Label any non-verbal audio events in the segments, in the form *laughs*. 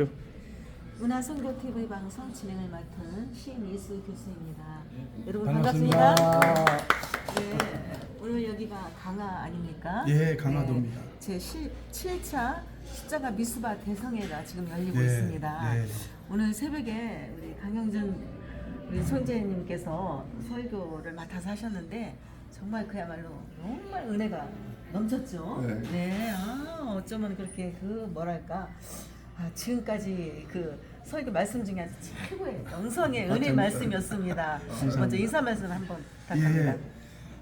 주십시오. 문화선교 TV 방송 진행을 맡은 신이수 교수입니다. 여러분 반갑습니다. 반갑습니다. 네, 오늘 여기가 강화 아닙니까? 예, 강화도입니다. 네, 제 7차 십자가 미수바 대성회가 지금 열리고 네, 있습니다. 네. 오늘 새벽에 우리 강영준 우리 손재님께서 설교를 맡아서 하셨는데 정말 그야말로 정말 은혜가 넘쳤죠. 네. 아, 어쩌면 그렇게 그 뭐랄까 아, 지금까지 그 설교 말씀 중에 아주 최고의 영성의 은혜 맞습니다. 말씀이었습니다. 먼저 인사 말씀 한번 부탁합니다. 예,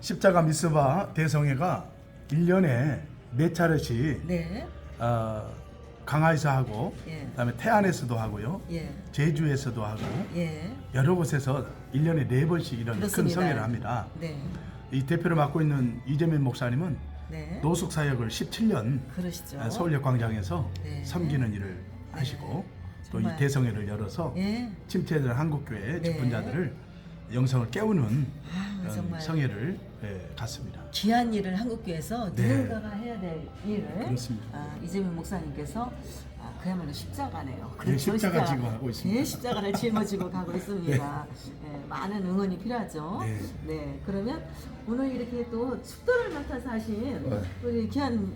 십자가 미스바 대성회가 1년에 네 차례씩 네, 어, 강화에서 하고 예. 그다음에 태안에서도 하고요. 예, 제주에서도 하고 예, 여러 곳에서 1년에 네 번씩 이런 큰 그렇습니다. 성회를 합니다. 네, 이 대표를 맡고 있는 이재민 목사님은 네, 노숙 사역을 17년 그러시죠. 아, 서울역 광장에서 네. 섬기는 일을 하시고 또 이 정말. 대성회를 열어서 예, 침체된 한국교회 네. 집분자들을 영성을 깨우는 아, 그런 정말. 성회를 예, 갔습니다. 귀한 일을 한국교회에서 네. 누군가가 해야 될 일을 그렇습니다. 아, 이재명 목사님께서 아, 그야말로 십자가네요. 네, 십자가 지고 하고 있습니다. 네. 네, 십자가를 짊어지고 가고 있습니다. 예, 많은 응원이 필요하죠. 네. 네. 그러면 오늘 이렇게 또 축도를 맡아서 하신 우리 귀한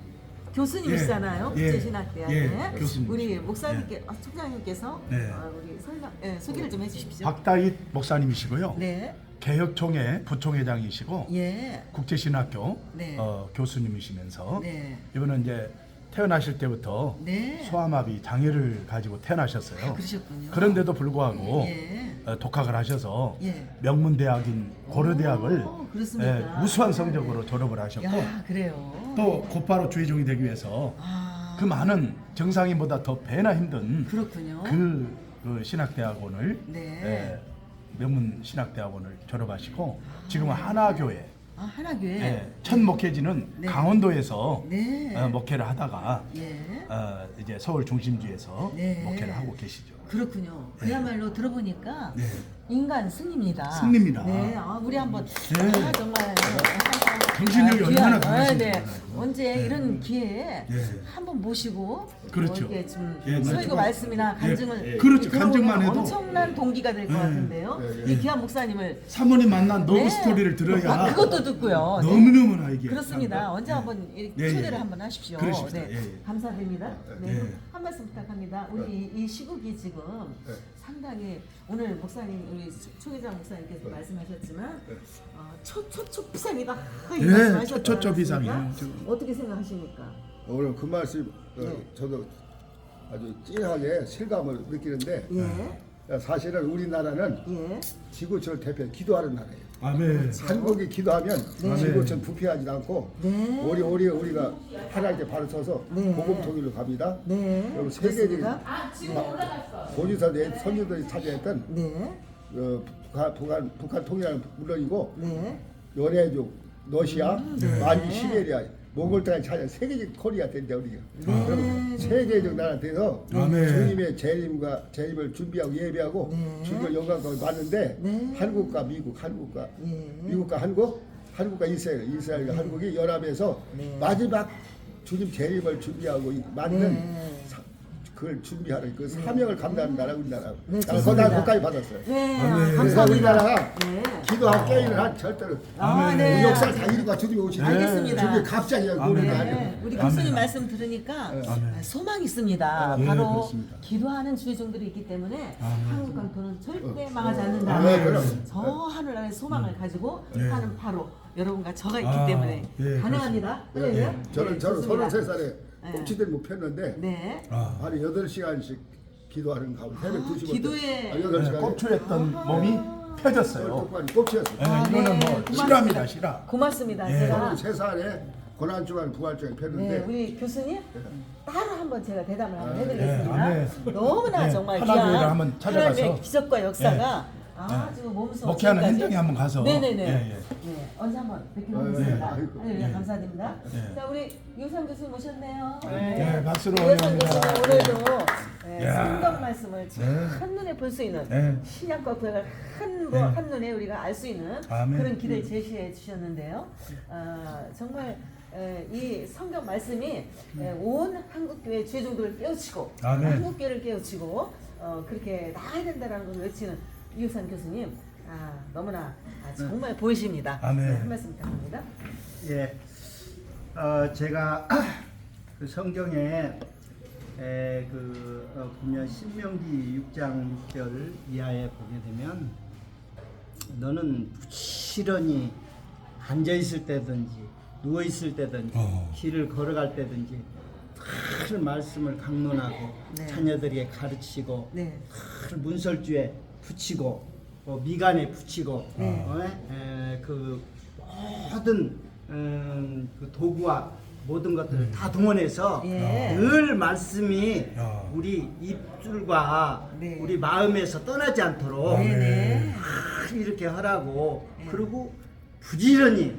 교수님이시잖아요. 예, 예, 국제신학대학의 예, 교수님. 우리 목사님께 아, 총장님께서 네. 어, 우리 설명 예, 소개를 좀 해주십시오. 박다윗 목사님이시고요. 네, 개혁총회 부총회장이시고 예, 국제신학교 네. 어, 교수님이시면서 네, 이분은 이제 태어나실 때부터 네. 소아마비 장애를 가지고 태어나셨어요. 아, 그러셨군요. 그런데도 불구하고 예. 어, 독학을 하셔서 예. 명문 대학인 고려 대학을 오, 그렇습니까? 예, 우수한 성적으로 졸업을 하셨고 야, 그래요. 또 곧바로 주의종이 되기 위해서 아, 그 많은 정상인보다 더 배나 힘든 그렇군요. 그, 그 신학대학원을 네. 예, 명문 신학대학원을 졸업하시고 지금은 하나교회 아, 하나교회. 예, 첫 목회지는 네. 강원도에서 네. 어, 목회를 하다가 예. 어, 이제 서울 중심지에서 네. 목회를 하고 계시죠. 그렇군요. 그야말로 들어보니까 네. 인간 승리입니다. 승리입니다. 네, 아, 우리 한번 네. 아, 정말 정신력이 아, 얼마나 귀한- 아, 강하신지 네. 언제 네. 이런 기회에 네. 한번 모시고 그렇죠. 뭐 이렇게 좀 예, 설교 맞죠. 말씀이나 간증을 예, 예. 그렇죠. 들어보면 간증만 해도. 엄청난 동기가 될것 네. 같은데요. 이 귀한 목사님을 사모님 만난 노브 네. 스토리를 들어야 아, 그것도 듣고요. 네. 너무너무나 이게 그렇습니다. 참- 언제 예. 한번 이렇게 예, 초대를 예. 한번 하십시오. 그러십시다. 네, 예, 예. 감사드립니다. 네, 예. 한 말씀 부탁합니다. 우리 이 시국이 지금 상당히 오늘 목사님 우리 초계장 목사님께서 말씀하셨지만 어, 초초초 비상이다. 예, 말씀하셨지 초초초 않았습니까? 비상이에요, 지금. 어떻게 생각하십니까? 오늘 그 말씀 어, 네. 저도 아주 찐하게 실감을 느끼는데 예, 사실은 우리나라는 예, 지구촌을 대표 기도하는 나라예요. 아멘. 한국이 기도하면 네. 지구촌 부패하지 않고 네. 오리 오리 우리가 하나님께 바로 서서 네. 복음 통일로 갑니다. 네, 그리고 세계적인 그렇습니다. 보지사의 선조들이 차지했던 네, 어, 북한, 북한, 북한 통일은 물론이고 네, 연해족, 러시아, 네. 만주, 시베리아, 몽골 땅에 차지한 세계적 코리아 된다 우리가. 네. 그럼 세계적 나라 돼서 아멘. 주님의 재림과 재림을 준비하고 예배하고 네. 주님의 영광과 맞는데 네. 한국과 미국, 한국과 예. 미국과 한국, 한국과 이스라엘, 이스라엘과 한국이 연합해서 네. 마지막 주님 재림을 준비하고 이- 맞는 네. 사- 그걸 준비하는 그 사명을 감당하는 나라 우리나라. 네, 좋습니다. 거기다 거기까지 받았어요. 네, 아멘. 그래서 감사합니다. 우리나라가 네. 기도하고 깨이는 한 절대로 아. 네. 우리 역사를 다 이루가 주님이 오시는 알겠습니다. 주님이 갑자기 오는 게 아멘. 아니고 네, 우리. 교수님 말씀 들으니까 아멘. 아, 소망이 있습니다. 예, 바로 그렇습니다. 기도하는 주의 종들이 있기 때문에. 한국 강토는 절대 망하지 않는다. 아멘, 그럼. 저 하늘나라의 소망을 가지고 네. 하는 바로 여러분과 저가 있기 아, 때문에 예, 가능합니다. 네, 할렐루야. 저는 네, 저는 좋습니다. 33살에 네. 꼭지들 못 폈는데 네. 아, 하루 8시간씩 기도하는 가운데 새벽 아, 2시부터 기도에- 아, 네, 8시간 에 꼽추했던 몸이 펴졌어요. 똑바로 꼭지였어요. 예, 아, 이거는 네, 뭐 고맙습니다. 실화입니다, 실화. 고맙습니다. 예. 제가 33살에 고난 주간 부활 주간 네, 폈는데 우리 교수님 따로 한번 제가 대담을 한번 네, 해드리겠습니다. 아멘. 너무나 네, 정말 귀한 한번 찾아가서 하나님의 기적과 역사가 아주 몸소 목회하는 지금까지- 현장에 한번 가서 네네네. 예, 예. 네, 언제 한번 뵙기로 네. 네. 네. 감사드립니다. 네. 자, 우리 유상 교수님 오셨네요. 네, 박수로 유상 환영합니다. 교수님 오늘도 네, 야. 성경 말씀을 참 네. 한눈에 볼 수 있는 네. 신약과 구약을 한, 네. 한눈에 우리가 알 수 있는 아멘. 그런 길을 제시해 주셨는데요. 아, 정말 에, 이 성경 말씀이 에, 온 한국교회 주의종들을 깨우치고 아멘. 한국교회를 깨우치고 어, 그렇게 나가야 된다라는 것을 외치는 이우산 교수님 아, 너무나 아, 정말 보이십니다. 아멘. 네, 한 말씀 부탁합니다. 예, 어, 제가 *clears throat* 그 성경에 에, 그 어, 보면 신명기 6장 6절 이하에 보게 되면 너는 부지런히 앉아 있을 때든지 누워 있을 때든지 어. 길을 걸어갈 때든지 늘 말씀을 강론하고 네. 자녀들에게 가르치고 네. 늘 문설주에 붙이고 어, 미간에 붙이고 네. 어, 에, 그 모든 음, 그 도구와 모든 것들을 다 동원해서 예. 늘 말씀이 야. 우리 입술과 네. 우리 마음에서 떠나지 않도록 네네. 늘 이렇게 하라고 네. 그리고 부지런히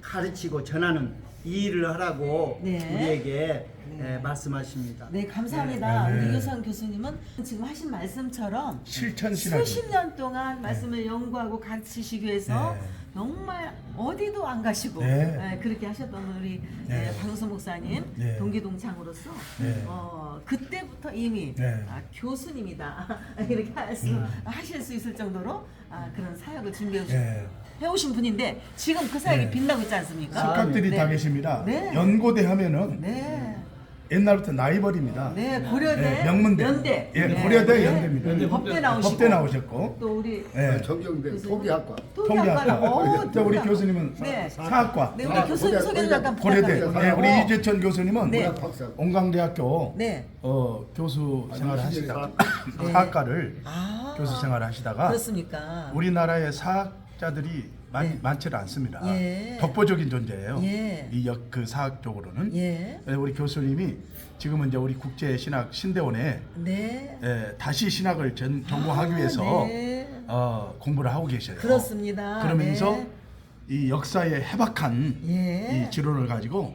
가르치고 전하는 이 일을 하라고 네. 우리에게 네. 에, 말씀하십니다. 네, 감사합니다. 네. 우리 이우산 교수님은 지금 하신 말씀처럼 실천 신학. 수십 년 동안 말씀을 연구하고 가르치시기 위해서 네. 정말 어디도 안 가시고 네. 예, 그렇게 하셨던 우리 네. 예, 박영수 목사님 네. 동기동창으로서 네. 어, 그때부터 이미 네. 아, 교수님이다 *laughs* 이렇게 할수 음. 하실 수 있을 정도로 아, 그런 사역을 준비해 주 네. 해오신 분인데 지금 그 사역이 네. 빛나고 있지 않습니까? 석학들이 네. 다 계십니다. 네. 연고대 하면은 네. 옛날부터 나이벌입니다. 네, 고려대, 네, 명문대. 연대, 예, 네, 고려대 네. 연대입니다. 네, 법대 나오시고, 법대 나오셨고. 또 우리 예. 정경대 교수님. 토기학과 통계학과, 통계학과. 어, 또 우리. 교수님은 네. 사학과. 네, 우리 아, 교수님 고대- 소개를 잠깐 고려대. 네, 우리 이재천 교수님은 네. 박사 온강대학교 네. 어, 교수 생활을 하시다가 네. 사학과를 아, 교수 생활을 하시다가 그렇습니까? 우리나라의 사학자들이 많이 네. 많지는 않습니다. 예. 독보적인 존재예요. 예. 이역 그 사학 쪽으로는 예. 네, 우리 교수님이 지금은 이제 우리 국제 신학 신대원에 네. 예, 다시 신학을 전, 전공하기 아, 위해서 네. 어, 공부를 하고 계셔요. 그렇습니다. 그러면서 네. 이 역사의 해박한 예. 이 지론을 가지고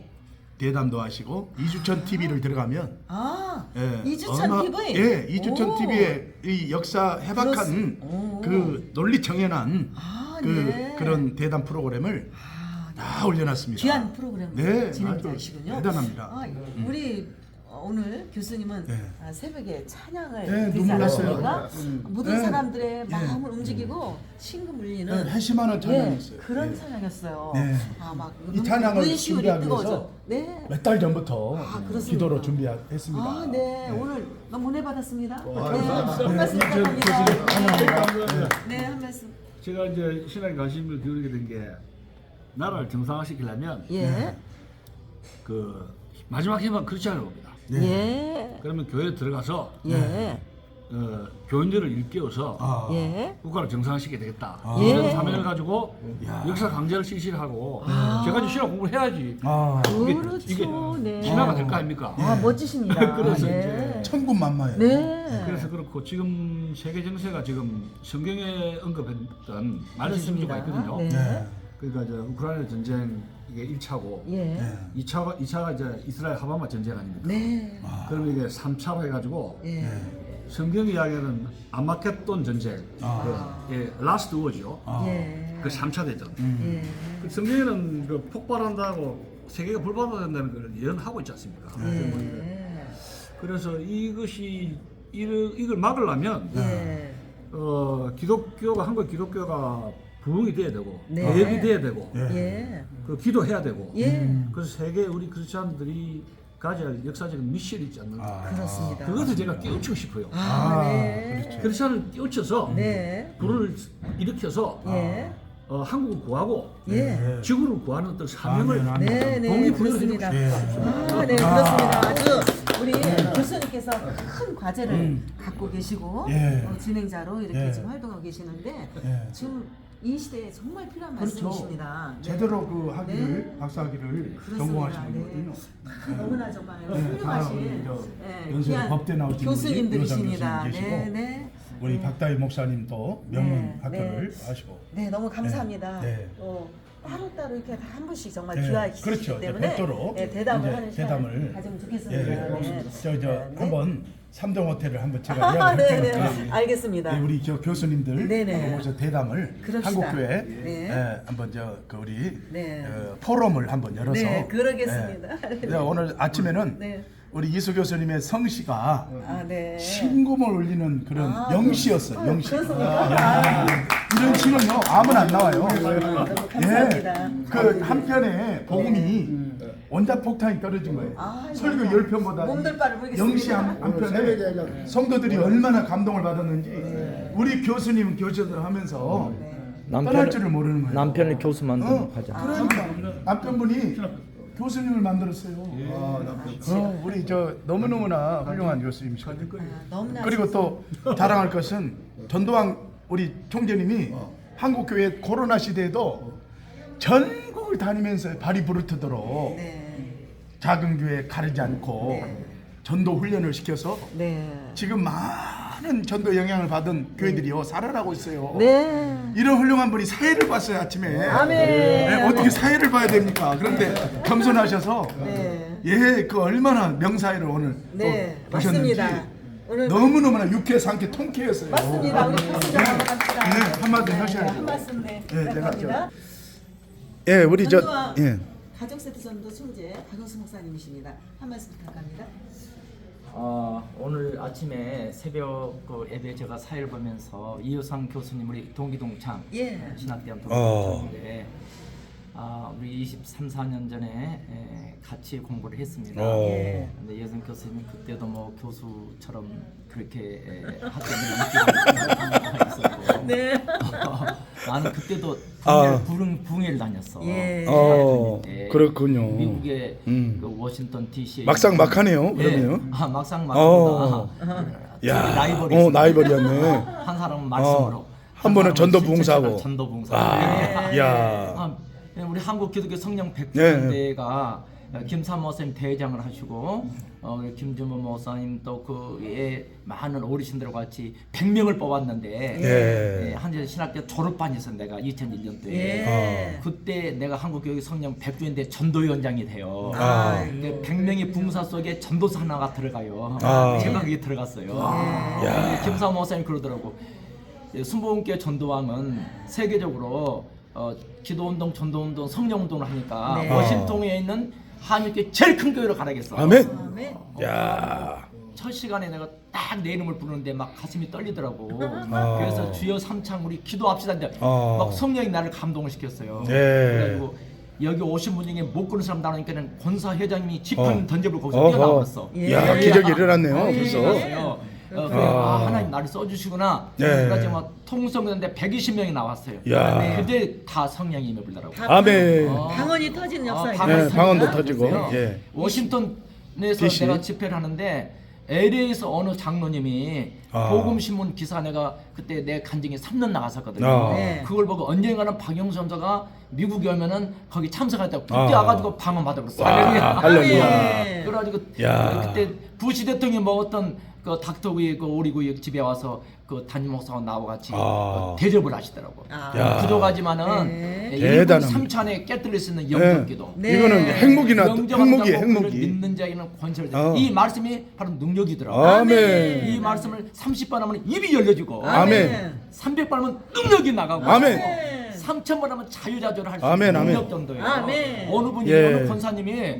대담도 하시고 이주천 TV를 들어가면 아, 예, 이주천 어마- TV. 예, 이주천 오. TV의 이 역사 해박한 그렇습-. 그 논리 정연한 아, 그 네. 그런 대담 프로그램을 아, 네. 다 올려놨습니다. 귀한 프로그램 네, 진행자이시군요. 대단합니다. 아, 우리 어, 오늘 교수님은 네. 아, 새벽에 찬양을 네, 드리지 눈물 났어요. 않았습니까? 음. 모든 네. 사람들의 네. 마음을 움직이고 심금 울리는 네, 회심하는 찬양이 네, 있어요. 그런 네. 찬양이었어요. 네. 아, 막 이 찬양을. 위해서 네. 몇 달 전부터 아, 그렇습니까? 기도로 준비했습니다. 아, 네. 오늘 너무 은혜 받았습니다. 와, 네. 감사합니다. 한 말씀 네, 저 교수님 부탁합니다. 네, 한 말씀. 제가 이제 신앙에 관심을 기울이게 된 게 나라를 정상화시키려면 예. 그 마지막 희망 크리스천을 봅니다. 예. 그러면 교회에 들어가서 예. 어, 교인들을 일깨워서 아, 예. 국가를 정상화시키게 되겠다. 아. 이런 예. 사명을 가지고 야. 역사 강제를 실시하고 아. 제가 이제 신학 공부를 해야지 아, 이게, 그렇죠. 이게 네. 진화가 될 거 아닙니까? 아, 멋지십니다. *laughs* 그래서 네. 이제 천군만마예요. 네. 그래서 그렇고 지금 세계 정세가 지금 성경에 언급했던 그렇습니다. 말씀주가 있거든요. 네. 네. 그러니까 이제 우크라이나 전쟁 이게 1차고 예. 네. 2차가 2차가 이제 이스라엘 하마마 전쟁 아닙니까? 네. 아, 그러면 이게 3차로 해가지고 예. 성경 이야기하는 아마겟돈 전쟁, 아. 그, 예, 라스트 워죠. 아. 예. 그 3차 대전. 음. 예. 그 성경에는 그 폭발한다고 세계가 불발한다는 걸 예언하고 있지 않습니까? 예. 그래서 이것이 이를, 이걸 막으려면 예. 어, 기독교가 한국 기독교가 부흥이 돼야 되고 네. 개혁이 돼야 되고 예. 예. 그 기도해야 되고 예. 그래서 세계 우리 크리스천들이 가져야 할 역사적인 미션이 있지 않는가 아. 그렇습니다. 그것을 제가 깨우치고 싶어요 아, 아, 네. 그렇죠. 크리스천을 깨우쳐서 네. 불을 일으켜서 예. 어, 한국을 구하고 예. 네. 지구를 구하는 어떤 사명을 아멘, 아멘. 네, 네, 부여를 그렇습니다. 해주고 아, 네, 그렇습니다. 아주 우리 교수님께서 큰 과제를 갖고 계시고 예. 어, 진행자로 이렇게 예. 지금 활동하고 계시는데 예. 지금 이 시대에 정말 필요한 그렇죠. 말씀이십니다. 네. 제대로 그 학위를 네. 박사학위를 그렇습니다. 전공하시는 네. 거거든요. 아, 너무나 정말 네, 다 훌륭하신 예, 연세 귀한 법대 나오신 교수님들이십니다. 분이 네, 네. 우리 박다희 목사님도 명문 네, 학교를 하시고 네, 너무 감사합니다. 네. 또 따로따로 이렇게 다 한 분씩 정말 네, 귀하시기 그렇죠. 때문에 별도로 네, 대담을 이제 하는 대담을 시간을 가지면 좋겠습니다. 예, 네. 저, 저 네. 한번 삼정 호텔을 한번 제가 아, 예약할 네네. 테니까 알겠습니다. 네, 우리 교, 교수님들 네네. 한번 모셔 대담을 그럽시다. 한국교회 네. 예, 한번 저 그 우리 네. 어, 포럼을 한번 열어서 네, 그러겠습니다. 예. *laughs* 그래서 오늘 아침에는 네. 우리 이수 교수님의 성씨가 아, 네. 신금을 울리는 그런 아, 영시였어요. 영시. 그렇습니까? 이런 시는요 아무나 안 나와요. 감사합니다. 그 한편에 복음이 원자 폭탄이 떨어진 거예요. 아, 설교 열 편보다 몸들 바를 모르겠습니다. 영시 한, 새벽에 한편에 그냥 성도들이 얼마나 감동을 받았는지 우리 교수님 교제들 하면서 떠날 줄을 모르는 거예요. 남편을 교수 만드는 어, 과정. 그러니까 남편분이 교수님을 만들었어요. 어, 우리 저 너무 너무나 훌륭한 교수님이시거든요. 아, 너무나 그리고 또 자랑할 것은 전도왕 우리 총재님이 한국 교회 코로나 시대에도 전국을 다니면서 발이 부르트도록 네. 작은 교회 가리지 않고 전도 훈련을 시켜서 네. 지금 많은 전도 영향을 받은 교회들이요 살아나고 있어요. 네. 이런 훌륭한 분이 사회를 봤어요 아침에. 아멘. 네, 어떻게 사회를 봐야 됩니까? 그런데 겸손하셔서 네. 예, 그 얼마나 명사회를 오늘 네. 또 보셨는지 맞습니다. 오늘 너무 너무나 유쾌 상쾌 통쾌했어요. 맞습니다. 우리 교수님 한번 합시다. 네, 한마디 하셔야 네, 돼요. 한 말씀 네. 네, 내가 부탁합니다. 예, 우리 저 전도와 예. 가족 세트 전도 총재 박영수 목사님이십니다. 한 말씀 부탁합니다. 아, 오늘 아침에 새벽 그 예배 제가 사회를 보면서 이효상 교수님 우리 동기동창 예. 신학대학 어. 동기동창인데 아, 우리 23, 4년 전에 에, 같이 공부를 했습니다. 어. 예. 근데 이효상 교수님 그때도 뭐 교수처럼 그렇게 에, 학생을 인기가 있었고 네. *laughs* 나는 그때도 아. 부흥 부흥회를 다녔어. 예. 어, 다녔는데 그렇군요. 미국의 음. 그 워싱턴 D.C. 막상 막하네요. 그러면. 아 막상 어. 막보다 야, 라이벌이 어. 라이벌이었네. 한 사람은 말씀으로 어. 한 번은 전도 부흥사하고. 전도 부흥사 아, 야. 아, 우리 한국 기독교 성령 네. 백주년대가 김삼 목사님 대장을 하시고 어, 김주모 목사님 또 그에 많은 어르신들과 같이 100명을 뽑았는데 예. 예, 한재 신학교 졸업반에서 내가 2001년도에 예. 그때 내가 한국교육 성령 백주년 대 전도위원장이 돼요. 아. 근데 100명의 붕사 속에 전도사 하나가 들어가요. 아. 제가 그게 들어갔어요. 근데 김사모 목사님 그러더라고. 예, 순복음교회 전도왕은 세계적으로 어, 기도운동, 전도운동, 성령운동을 하니까 네. 워싱턴에 있는 한인교회 제일 큰 교회로 가라겠어. 아멘. 아멘. 야. 첫 시간에 내가 딱 내 이름을 부르는데 막 가슴이 떨리더라고. 아. 그래서 주여 삼창 우리 기도합시다. 근데 아. 막 성령이 나를 감동을 시켰어요. 네. 그래가지고 여기 오신 분 중에 못 끊는 사람 나오니까는 권사 회장님이 지팡이 어. 던져버리고 거기서 어허. 뛰어나왔어. 예. 야, 기적이 일어났네요. 어, 벌써. 어, 그래, 아, 하나님 나를 써주시구나. 네. 그래가지고 막 통성했는데 120명이 나왔어요. 야. 그때 다 성령이 임해 불더라고. 아멘. 어. 방언이 터지는 역사. 아, 네, 방언도 터지고. 예. 워싱턴에서 DC. 내가 집회를 하는데 LA에서 어느 장로님이 아. 복음신문 기사 내가 그때 내 간증에 3년 나갔었거든요. 아. 네. 그걸 보고 언젠가는 박영수 전사가 미국에 오면은 거기 참석했다고 그때 아. 와가지고 방언 받아버렸어. 와, 할렐루야. 할렐루야. 아멘. 그래가지고 야. 그때 부시 대통령이 먹었던 그 닥터구이 그 오리구이 집에 와서 그 담임 목사가 나와 같이 아. 어, 대접을 하시더라고. 아. 야. 부족하지만은 네. 일분 대단합니다. 3찬에 깨뜨릴 수 있는 영접기도. 네. 이거는 행복이나 영접한다고 행복이 행복이. 믿는 자에게는 권세를 어. 이 말씀이 바로 능력이더라고. 아멘. 이 말씀을 30번 하면 입이 열려지고 아멘. 300번 하면 능력이 나가고 아멘. 3,000번 하면 자유자조를 할수 아멘, 있는 아멘. 능력 정도예요. 아멘. 어느 분이 예. 어느 권사님이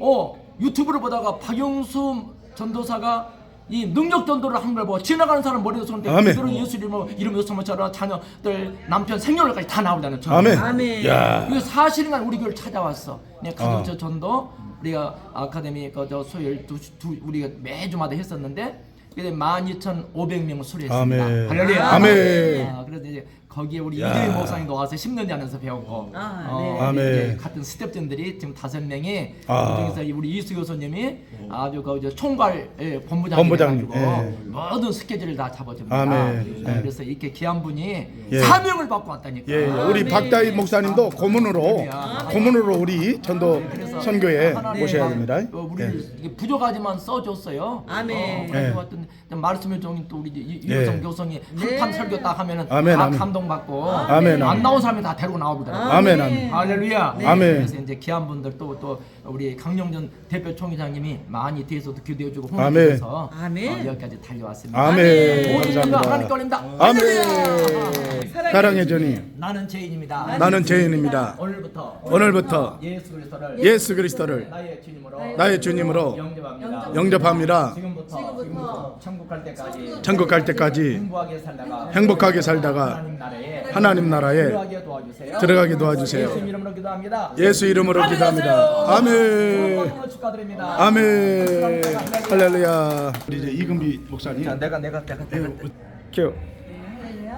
어 유튜브를 보다가 박영수 전도사가 이 능력 전도를 한 걸 보고 지나가는 사람 머리에 쏘는데 아멘. 그들은 예수 이름으로 이름으로 소모처럼 자녀들 남편 생년월까지 다 나오잖아요. 전도. 아멘. 아멘. 야. 이거 사실인간 우리 교회를 찾아왔어. 내 가족 어. 저 전도 우리가 아카데미 그저 수요일 두, 두 우리가 매주마다 했었는데 그때 12,500명을 수료했습니다. 아멘. 할렐루야. 아멘. 아, 그래서 이제 거기에 우리 야. 이재희 목사님도 와서 10년 전에서 배웠고 아, 어, 네. 아멘. 이제 같은 스텝진들이 지금 다섯 명이 아. 그중에서 우리 이수 교수님이 아주 그 이제 총괄 예, 본부장이 본부장님, 예. 모든 스케줄을 다 잡아줍니다. 아멘. 네, 예. 그래서 이렇게 귀한 분이 예. 사명을 받고 왔다니까. 예, 예. 우리 박다희 목사님도 고문으로 고문으로 우리 전도 선교에 하나님 모셔야 막, 됩니다. 어, 우리를 이게 부족하지만 써줬어요. 아멘. 어, 그래서 예. 어떤 말씀의 종이 또 우리 이- 예. 이효성 교성이 네. 한판 설교 딱 하면은 아멘, 다 아멘. 감동 감동받고 아멘. 안 나온 사람이 다 데리고 나오더라고요. 아멘, 아멘. 할렐루야. 네. 아멘. 그래서 이제 귀한 분들 또 또 우리 강영준 대표 총회장님이 많이 뒤에서도 기도해주고 아멘. 아멘. 어, 여기까지 달려왔습니다. 아멘. 모든 분들 하나님 감사합니다. 떨립니다. 아멘. 사랑의 전이 나는 죄인입니다. 나는 죄인입니다. 오늘부터 오늘부터 예수 그리스도를 예수 그리스도를 나의 주님으로 나의 주님으로 영접합니다. 영접합니다. 지금 부터, 지금부터 천국 갈 때까지 천국 갈 때까지 행복하게 살다가 행복하게 살다가 하나님 나라에 들어가게 도와주세요. 예수 이름으로 기도합니다. 예수 이름으로 기도합니다. 아멘. 아멘. 할렐루야. 우리 이제 이금비 목사님. 자, 내가 내가 내가 예, 내가 켜. 네, 할렐루야.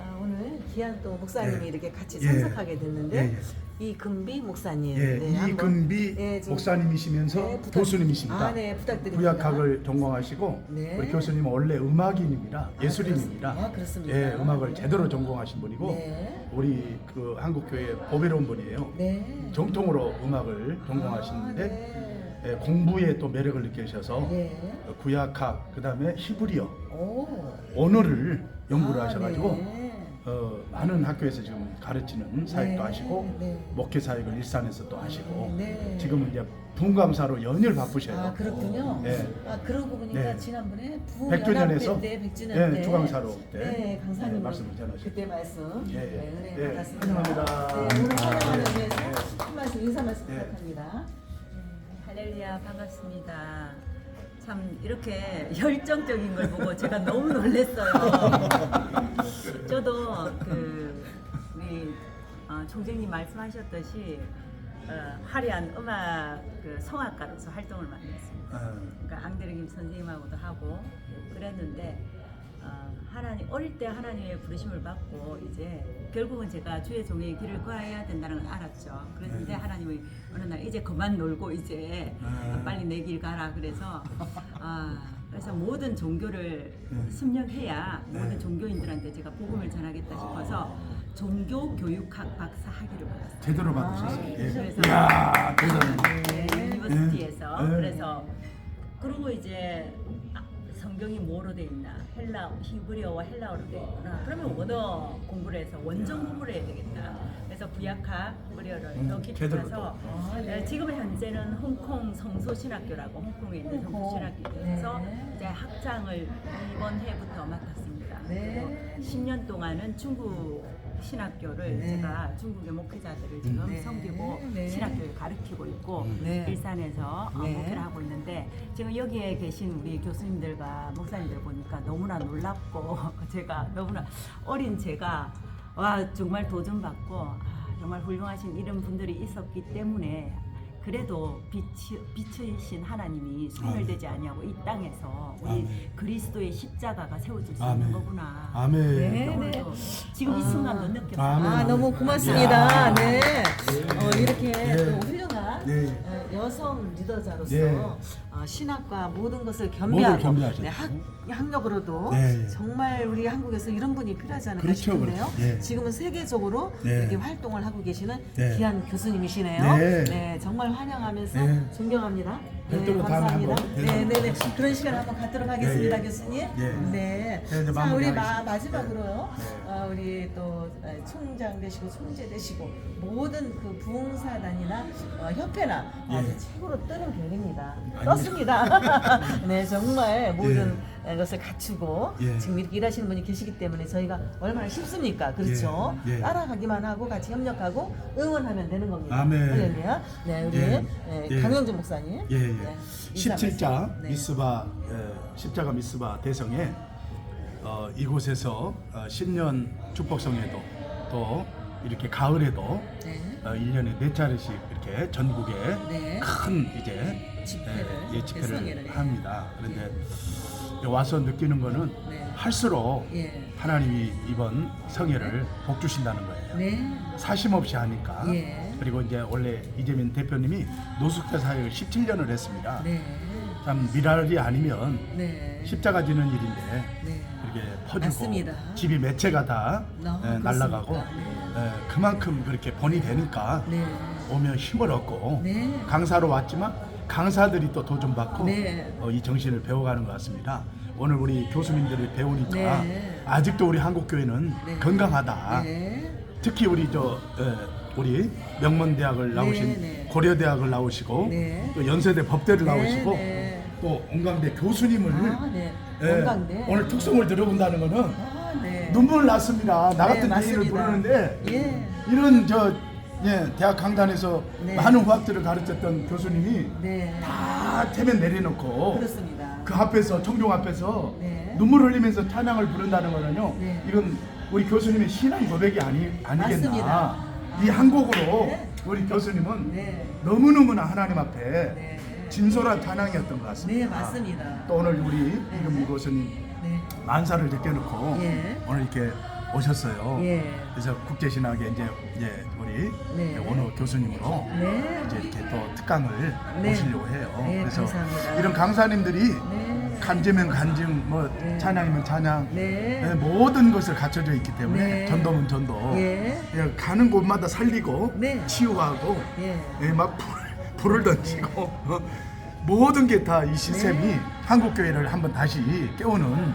아, 오늘 귀한 또 목사님이 이렇게 같이 예. 참석하게 됐는데 예, 이금비 목사님. 예, 네, 한번, 이금비 예, 좀- 목사님이시면서 네, 부탁- 교수님이십니다. 아, 네, 부탁드립니다. 구약학을 전공하시고 네. 우리 교수님은 원래 음악인입니다. 예술인입니다. 그렇습- 아, 그렇습니까? 예, 음악을 제대로 전공하신 분이고 네. 우리 그 한국 교회 보배로운 분이에요. 네. 정통으로 음악을 전공하시는데 아, 네. 예, 공부에 또 매력을 느끼셔서 네. 구약학 그다음에 히브리어 오. 언어를 연구를 아, 하셔가지고 네. 어, 많은 학교에서 지금 가르치는 사역도 네, 하시고 네. 목회 사역을 일산에서 또 하시고 네. 지금은 이제 분감사로 연일 바쁘셔요. 아 그렇군요. 네. 아 그러고 보니까 네. 지난번에 백주년에서 부연합회 때 백주년 네, 때 주강사로 때 네, 강사님 네, 말씀을 전하셨죠. 그때 말씀 예, 예. 네, 은혜 예, 받았습니다. 감사합니다. 네, 오늘 촬영하는 네. 위해서 네. 한 말씀 인사 말씀 네. 부탁합니다. 할렐루야 반갑습니다. 참 이렇게 열정적인 걸 보고 제가 너무 놀랐어요. *laughs* 저도 그 우리 어, 총장님 말씀하셨듯이 어, 화려한 음악 그 성악가로서 활동을 많이 했습니다. 아, 그러니까 앙드레 김 선생님하고도 하고 그랬는데 어, 하나님 어릴 때 하나님의 부르심을 받고 이제 결국은 제가 주의 종의 길을 가야 된다는 걸 알았죠. 그런데 네. 하나님이 어느 날 이제 그만 놀고 이제 아. 빨리 내 길 가라 그래서 아 그래서 모든 종교를 네. 습력해야 네. 모든 종교인들한테 제가 복음을 전하겠다 싶어서 종교 교육학 박사 학위를 받았어요. 제대로 받으셨어요. 예. 그래서 이야 대단해. 네, 유니버시티에서 네. 그래서 그리고 이제 아, 성경이 뭐로 돼 있나 헬라 히브리어와 헬라어로 돼 있구나 그러면 원어 공부를 해서 원정 공부를 해야 되겠다 그래서 구약학 히브리어를 음, 또 제대로 기초해서 아, 네. 지금 현재는 홍콩 성소신학교라고 홍콩에 있는. 성소신학교에서 네. 이제 학장을 이번 해부터 맡았습니다. 네. 그리고 10년 동안은 중국 신학교를 네. 제가 중국의 목회자들을 지금 네. 섬기고 네. 신학교를 가르치고 있고 네. 일산에서 어, 네. 목회를 하고 있는데 지금 여기에 계신 우리 교수님들과 목사님들 보니까 너무나 놀랍고 *laughs* 제가 너무나 어린 제가 와 정말 도전받고 아, 정말 훌륭하신 이런 분들이 있었기 때문에 그래도 빛이, 빛이신 하나님이 손을 대지 아니하고 이 땅에서 우리 아멘. 그리스도의 십자가가 세워질 수 아멘. 있는 거구나. 아멘. 네, 네. 또 지금 이 순간도 느꼈어요. 아멘. 아 너무 고맙습니다. 네. 어, 이렇게 네. 또 훌륭한 네. 어, 여성 리더자로서 네. 어, 신학과 모든 것을 겸비하고 겸비하셨죠. 네, 학, 학력으로도 네. 정말 우리 한국에서 이런 분이 필요하지 않을까 그렇죠, 싶은데요. 그렇죠. 네. 지금은 세계적으로 네. 이렇게 활동을 하고 계시는 네. 귀한 교수님이시네요. 네. 정말 환영하면서 네. 존경합니다. 별도로 다음에 감사합니다. 한번 네, 네, 네. 그런 시간 한번 갖도록 하겠습니다, 네, 예. 교수님. 예. 네. 네, 이제 자, 우리 마. 마지막으로요. 네. 어, 우리 또 어, 총장 되시고 총재 되시고 모든 그 부흥사단이나 어, 협회나 아주 최고로 뜨는 별입니다. 떴 습니다. *laughs* 네, 정말 모든 것을 갖추고 예. 지금 이렇게 일하시는 분이 계시기 때문에 저희가 얼마나 쉽습니까? 그렇죠? 예, 예. 따라가기만 하고 같이 협력하고 응원하면 되는 겁니다. 아멘. 할렐루야. 네, 우리 예, 예, 예. 강영준 목사님. 예, 예. 네, 인사 17자 말씀. 네. 미스바 예, 십자가 미스바 대성에 어, 이곳에서 어, 신년 축복성에도 또 이렇게 가을에도 네. 어, 1년에 네 차례씩 이렇게 전국에 네. 큰 이제 집회를, 예, 예, 집회를 대성회를. 합니다. 그런데 와서 느끼는 거는 네. 할수록 예. 하나님이 이번 성회를 복 주신다는 거예요. 네. 사심 없이 하니까 예. 그리고 이제 원래 이재민 대표님이 노숙자 사역을 17년을 했습니다. 네. 참 미랄이 아니면 네. 십자가 지는 일인데 네. 이렇게 퍼주고 맞습니다. 집이 매체가 다 아, 예, 날라가고 그렇습니까? 예, 그만큼 그렇게 본이 되니까 네. 오면 힘을 얻고 네. 강사로 왔지만 강사들이 또 도전 받고 네. 어, 이 정신을 배워가는 것 같습니다. 오늘 우리 교수님들을 배우니까 네. 아직도 우리 한국 교회는 네. 건강하다. 네. 특히 우리 저 에, 우리 명문대학을 나오신 네, 네. 고려대학을 나오시고 네. 또 연세대 법대를 네, 나오시고 네. 또 온강대 교수님을 아, 네. 예, 건강대. 오늘 특성을 들어본다는 거는 아, 네. 눈물 났습니다. 나 네, 같은 대인을 맞습니다. 부르는데 예. 이런 저 예, 대학 강단에서 네. 많은 후학들을 가르쳤던 교수님이 네. 다 태면 내려놓고 그렇습니다. 그 앞에서 청중 앞에서 네. 눈물 흘리면서 찬양을 부른다는 거는요. 네. 이건 우리 교수님의 신앙 고백이 아니 아니겠나. 맞습니다. 이한 곡으로 네. 우리 교수님은 네. 너무 너무나 하나님 앞에 네. 진솔한 찬양이었던 것 같습니다. 네, 맞습니다. 또 오늘 우리 이금 교수님 네. 만사를 제껴놓고 예. 오늘 이렇게 오셨어요. 예. 그래서 국제신학의 이제 이제 우리 네. 원호 교수님으로 네. 이제 이렇게 또 특강을 네. 모시려고 해요. 네, 그래서 감사합니다. 이런 강사님들이 네. 간증이면 간증, 뭐 네. 찬양이면 찬양, 네. 네, 모든 것을 갖춰져 있기 때문에 네. 전도면 전도. 예. 그냥 가는 곳마다 살리고 네. 치유하고 예. 예, 막 불, 불을 던지고 어, *laughs* 모든 게 다 이 시스템이 네. 한국 교회를 한번 다시 깨우는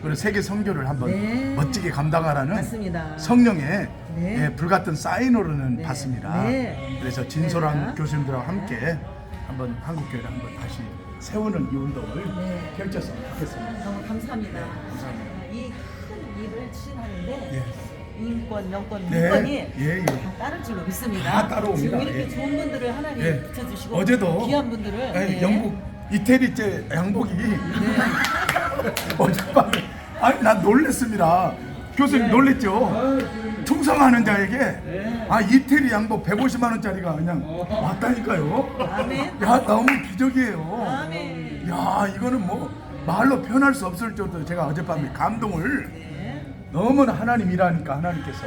그런 세계 선교를 한번 네. 멋지게 감당하라는 맞습니다. 성령의 네. 예, 불같은 사인으로는 네. 봤습니다. 네. 그래서 진솔한 네. 교수님들과 함께 한번 한국 교회를 한번 다시 세우는 이 운동을 네. 펼쳤으면 좋겠습니다. 너무 감사합니다. 이큰 일을 추진하는데 예. 인권, 영권, 네. 민권이 예, 예. 다 따를 줄로 믿습니다. 다 따라옵니다. 지금 이렇게 예. 좋은 분들을 하나님 예. 붙여주시고 어제도 귀한 분들을 예, 네. 영국 이태리째 양복이 *laughs* 어젯밤에 아니 난 놀랬습니다. 교수님 네. 놀랬죠? 충성하는 자에게 아 이태리 양복 150만 원짜리가 그냥 왔다니까요. 야 너무 기적이에요. 야 이거는 뭐 말로 표현할 수 없을 정도로 제가 어젯밤에 감동을 네. 너무나 하나님이라니까 하나님께서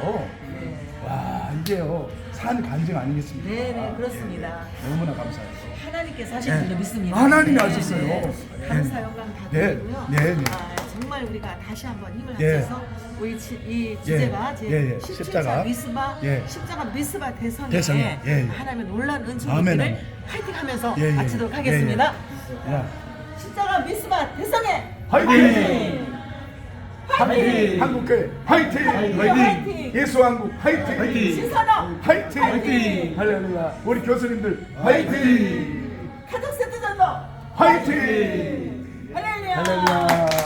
네. 와 이게요 산 간증 아니겠습니까? 네, 네, 그렇습니다. 예, 너무나 감사해요. 하나님께서 하신 네. 줄로 믿습니다. 하나님이 하셨어요. 네. 감사 영광 다 네. 드리고요. 네, 네. 아, 정말 우리가 다시 한번 힘을 예. 합쳐서 우리 지, 이 주제가 제 예, 예. 17차 십자가. 미스바 예. 십자가 미스바 대성에 대성에. 예, 예. 하나님의 놀란 은총 아멘, 있기를 아멘. 파이팅하면서 예, 예. 마치도록 예, 하겠습니다. 예. 야, 십자가 미스바 대성에 화이팅! 화이팅! 한국교회 화이팅! 화이팅! 예수 한국 화이팅! 신선호 화이팅! 화이팅! 할렐루야. 우리 교수님들 화이팅! 가족 세트 전도 화이팅! 할렐루야. 할렐루야.